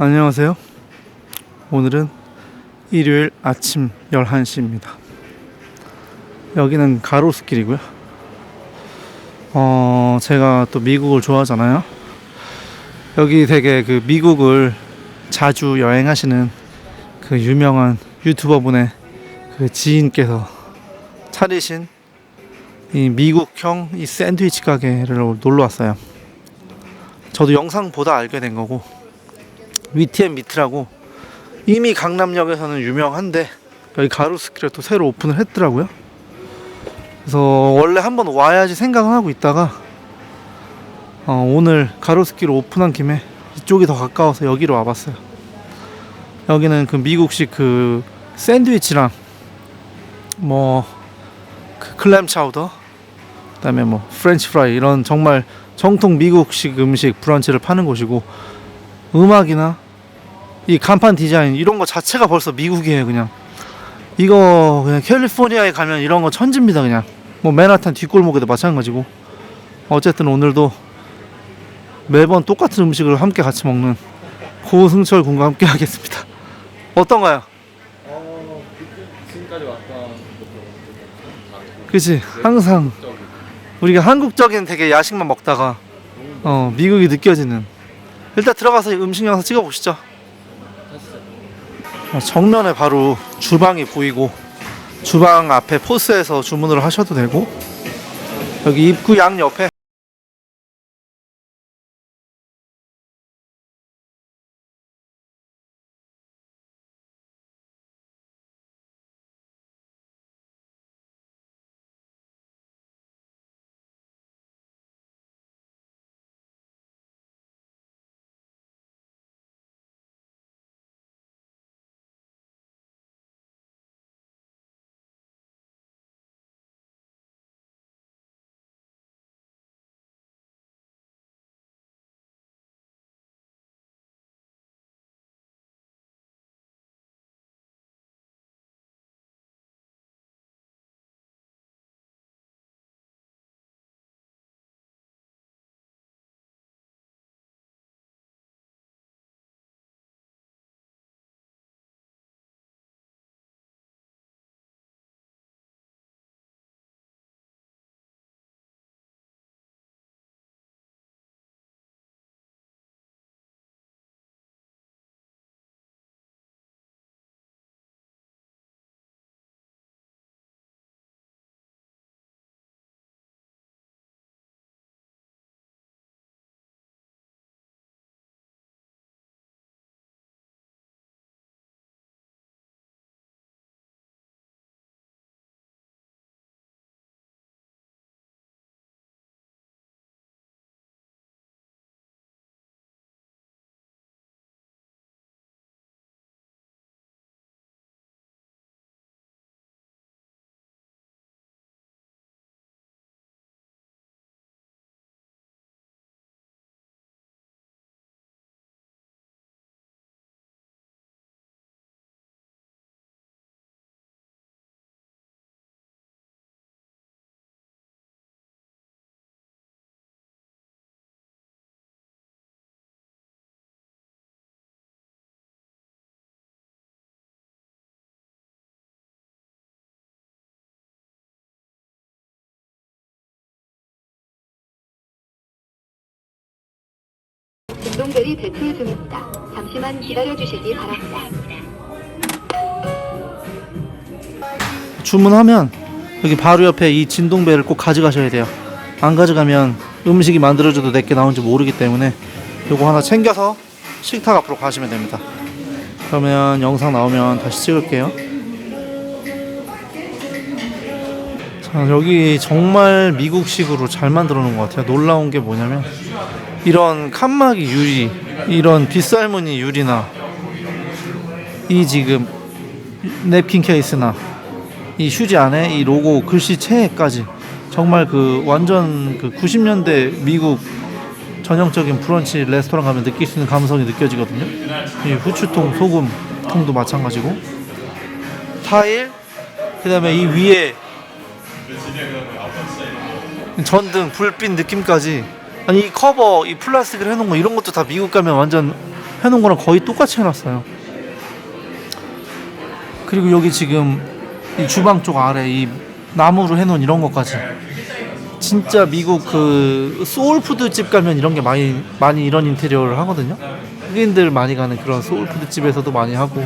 안녕하세요. 오늘은 일요일 아침 11시입니다. 여기는 가로수길이고요. 어, 제가 또 미국을 좋아하잖아요. 여기 되게 그 미국을 자주 여행하시는 그 유명한 유튜버 분의 그 지인께서 차리신 이 미국형 이 샌드위치 가게를 놀러 왔어요. 저도 영상 보다 알게 된 거고 위티앤 미트라고 이미 강남역에서는 유명한데 여기 가로수길에 또 새로 오픈을 했더라고요. 그래서 원래 한번 와야지 생각을 하고 있다가 어, 오늘 가로수길 오픈한 김에 이쪽이 더 가까워서 여기로 와봤어요. 여기는 그 미국식 그 샌드위치랑 뭐 그 클램 차우더 그다음에 뭐 프렌치 프라이 이런 정말 정통 미국식 음식 브런치를 파는 곳이고 음악이나 이 간판 디자인 이런 거 자체가 벌써 미국이에요 그냥. 이거 그냥 캘리포니아에 가면 이런 거 천지입니다 그냥. 뭐 맨하탄 뒷골목에도 마찬가지고. 어쨌든 오늘도 매번 똑같은 음식을 함께 같이 먹는 고승철 군과 함께 하겠습니다. 어떤가요? 어, 지금까지 왔던 그치 항상 우리가 한국적인 되게 야식만 먹다가 어 미국이 느껴지는 일단 들어가서 음식 영상 찍어보시죠. 어, 정면에 바로 주방이 보이고 주방 앞에 포스에서 주문을 하셔도 되고 여기 입구 양 옆에 진동벨이 배틀 중입니다. 잠시만 기다려주시기 바랍니다. 주문하면 여기 바로 옆에 이 진동배를 꼭 가져가셔야 돼요. 안 가져가면 음식이 만들어져도 내게 나온지 모르기 때문에 요거 하나 챙겨서 식탁 앞으로 가시면 됩니다. 그러면 영상 나오면 다시 찍을게요. 자, 여기 정말 미국식으로 잘 만들어 놓은 것 같아요. 놀라운 게 뭐냐면 이런 칸막이 유리, 이런 빗살무늬 유리나 이 지금 냅킨 케이스나 이 휴지 안에 이 로고 글씨체까지 정말 그 완전 그 90년대 미국 전형적인 브런치 레스토랑 가면 느낄 수 있는 감성이 느껴지거든요. 이 후추통, 소금 통도 마찬가지고 타일 그다음에 이 위에 전등, 불빛 느낌까지 아니 이 커버, 이 플라스틱을 해놓은 거 이런 것도 다 미국 가면 완전 해놓은 거랑 거의 똑같이 해놨어요. 그리고 여기 지금 이 주방 쪽 아래 이 나무로 해놓은 이런 것까지 진짜 미국 그 소울푸드 집 가면 이런 게 많이 많이 이런 인테리어를 하거든요. 흑인들 많이 가는 그런 소울푸드 집에서도 많이 하고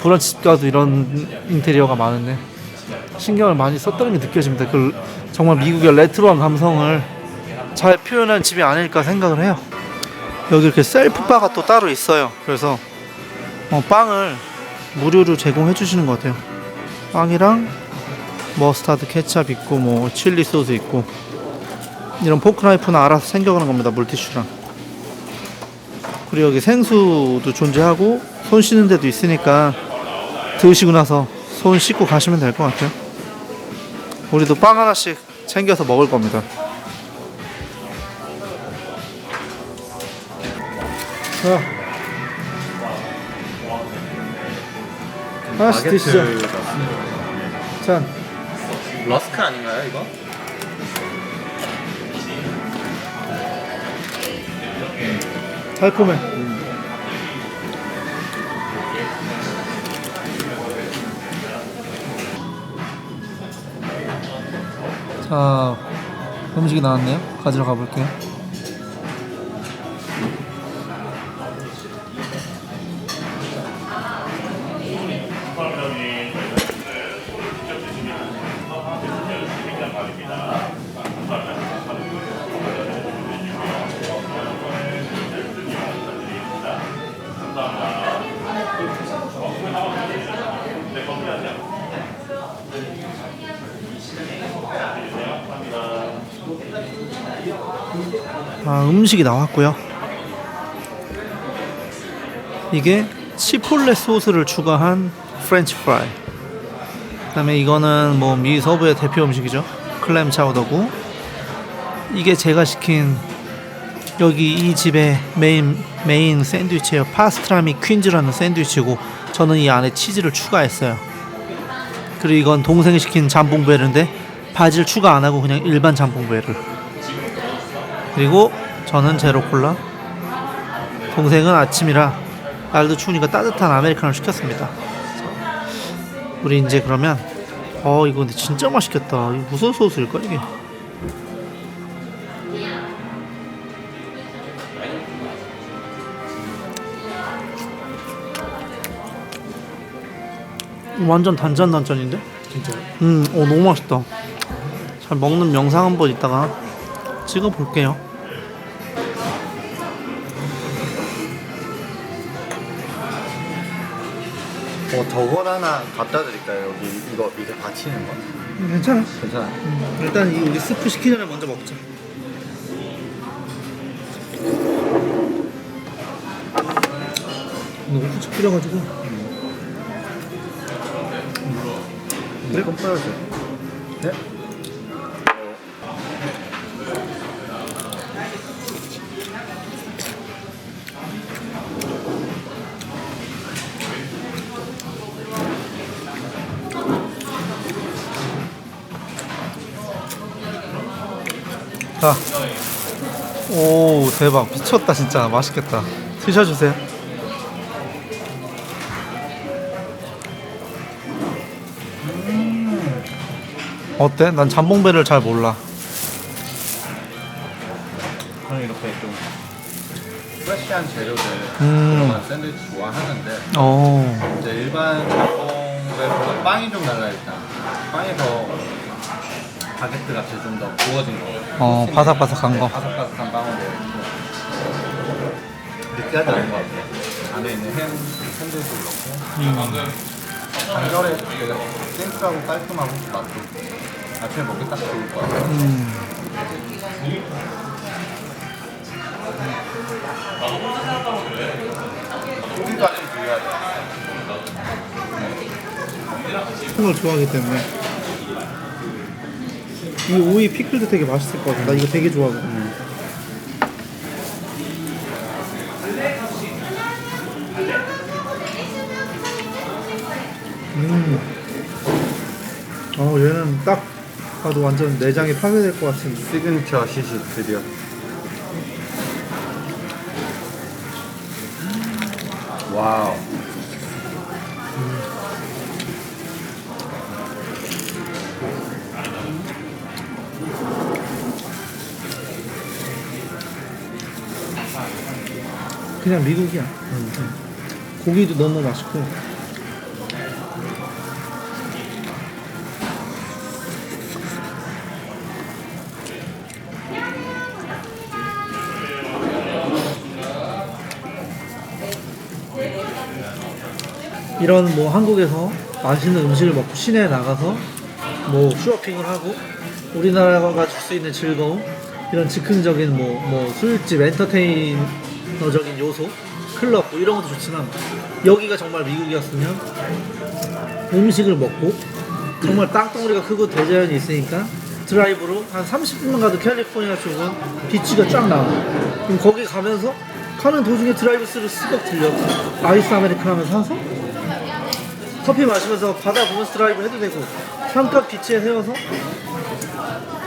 브런치 집 가도 이런 인테리어가 많은데 신경을 많이 썼다는 게 느껴집니다. 그 정말 미국의 레트로한 감성을 잘 표현한 집이 아닐까 생각을 해요. 여기 이렇게 셀프 바가 또 따로 있어요. 그래서 어, 빵을 무료로 제공해 주시는 것 같아요. 빵이랑 머스타드 케찹 있고 뭐 칠리 소스 있고 이런 포크 나이프는 알아서 챙겨가는 겁니다. 물티슈랑. 그리고 여기 생수도 존재하고 손 씻는 데도 있으니까 드시고 나서 손 씻고 가시면 될 것 같아요. 우리도 빵 하나씩 챙겨서 먹을 겁니다. 자, 하나씩 드시죠. 자, 러스크 아닌가요 이거? 달콤해. 자, 음식이 나왔네요. 가지러 가볼게요. 음식이 나왔고요. 이게 치폴레 소스를 추가한 프렌치 프라이. 그다음에 이거는 뭐 미 서부의 대표 음식이죠. 클램 차우더고 이게 제가 시킨 여기 이 집의 메인 메인 샌드위치예요. 파스트라미 퀸즈라는 샌드위치고 저는 이 안에 치즈를 추가했어요. 그리고 이건 동생이 시킨 잠봉베르인데 바질 추가 안 하고 그냥 일반 잠봉베르. 그리고 저는 제로 콜라. 동생은 아침이라 날도 추우니까 따뜻한 아메리카노 시켰습니다. 우리 이제 그러면 어 이거 근데 진짜 맛있겠다. 이거 무슨 소스일까 이게? 완전 단짠 단짠인데? 진짜요? 음, 오 너무 맛있다. 잘 먹는 영상 한번 이따가 찍어 볼게요. 어, 저걸 하나 갖다 드릴까요? 여기 이거 밑에 받치는 거? 괜찮아. 괜찮아. 일단 이 우리 스프 시키기 전에 먼저 먹자. 너무 후추 뿌려가지고. 그래? 좀 뿌려주세요. 네? 자. 오 대박 미쳤다 진짜 맛있겠다. 드셔주세요. 어때? 난 잠봉배를 잘 몰라. 저는 이렇게 좀 프레시한 재료들 음. 들어간 샌드위치 좋아하는데 어. 이제 일반 자봉에서 빵이 좀 달라 일단 빵에서 바게트 같이 좀더 구워진 거. 어, 바삭바삭한 거. 바삭바삭한 빵으로 느끼하지 않은 것 같아요. 안에 있는 햄, 햄도 그렇고. 간결해 되게 심플하고 깔끔하고 맛도 아침에 먹기 딱 좋을 것 같아요. 음. 고기가 좀 중요하죠 걸 좋아하기 때문에 이 오이 피클도 되게 맛있을 것 같아. 나 이거 되게 좋아하거든. 음. 어 얘는 딱 봐도 완전 내장이 파괴될 것 같은. 시그니처 시식 드디어 그냥 미국이야. 고기도 너무 맛있고. 이런 뭐 한국에서 맛있는 음식을 먹고 시내에 나가서 뭐 쇼핑을 하고 우리나라가 줄 수 있는 즐거움 이런 즉흥적인 뭐, 뭐 술집 엔터테이 너적인 요소 클럽 뭐 이런 것도 좋지만 여기가 정말 미국이었으면 음식을 먹고 정말 땅덩어리가 크고 대자연이 있으니까 드라이브로 한 30분만 가도 캘리포니아 쪽은 비치가 쫙 나와. 그럼 거기 가면서 가는 도중에 드라이브 스루 쓱 들려. 아이스 아메리카노 사서 커피 마시면서 바다 보면서 드라이브 해도 되고 잠깐 비치에 세워서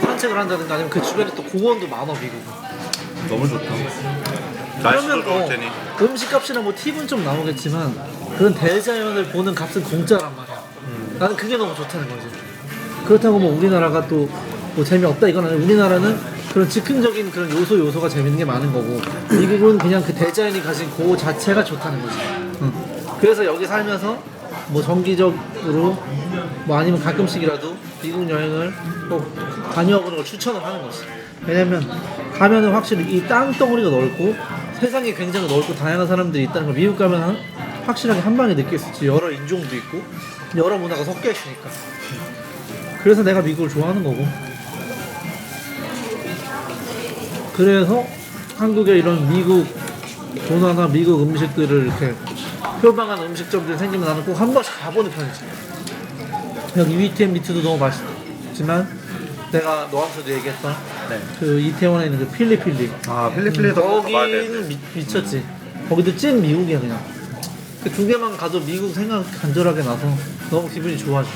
산책을 한다든가 아니면 그 주변에 또 공원도 많아 미국은. 너무 좋다. 그러면 어, 음식값이나 뭐 팁은 좀 나오겠지만 그런 대자연을 보는 값은 공짜란 말이야. 나는 그게 너무 좋다는 거지. 그렇다고 뭐 우리나라가 또 뭐 재미없다 이건 아니고 우리나라는 그런 즉흥적인 그런 요소 요소가 재밌는 게 많은 거고 미국은 그냥 그 대자연이 가진 그 자체가 좋다는 거지. 응. 그래서 여기 살면서 뭐 정기적으로 뭐 아니면 가끔씩이라도 미국 여행을 꼭 다녀보는 걸 추천을 하는 거지. 왜냐면 가면은 확실히 이 땅덩어리가 넓고 세상이 굉장히 넓고 다양한 사람들이 있다는 걸 미국 가면 은 확실하게 한 방에 느낄 수 있지. 여러 인종도 있고 여러 문화가 섞여 있으니까. 그래서 내가 미국을 좋아하는 거고. 그래서 한국에 이런 미국 문화나 미국 음식들을 이렇게 표방한 음식점들이 생기면 나는 꼭 한 번씩 가보는 편이지. 여기 위티엠 미트도 너무 맛있지만 내가 너한테도 얘기했던 네. 그 이태원에 있는 그 필리필리. 아 필리핀에서 꼭 가봐야 돼. 거기는 미, 미쳤지. 거기도 찐 미국이야 그냥. 그 두 개만 가도 미국 생각 간절하게 나서 너무 기분이 좋아져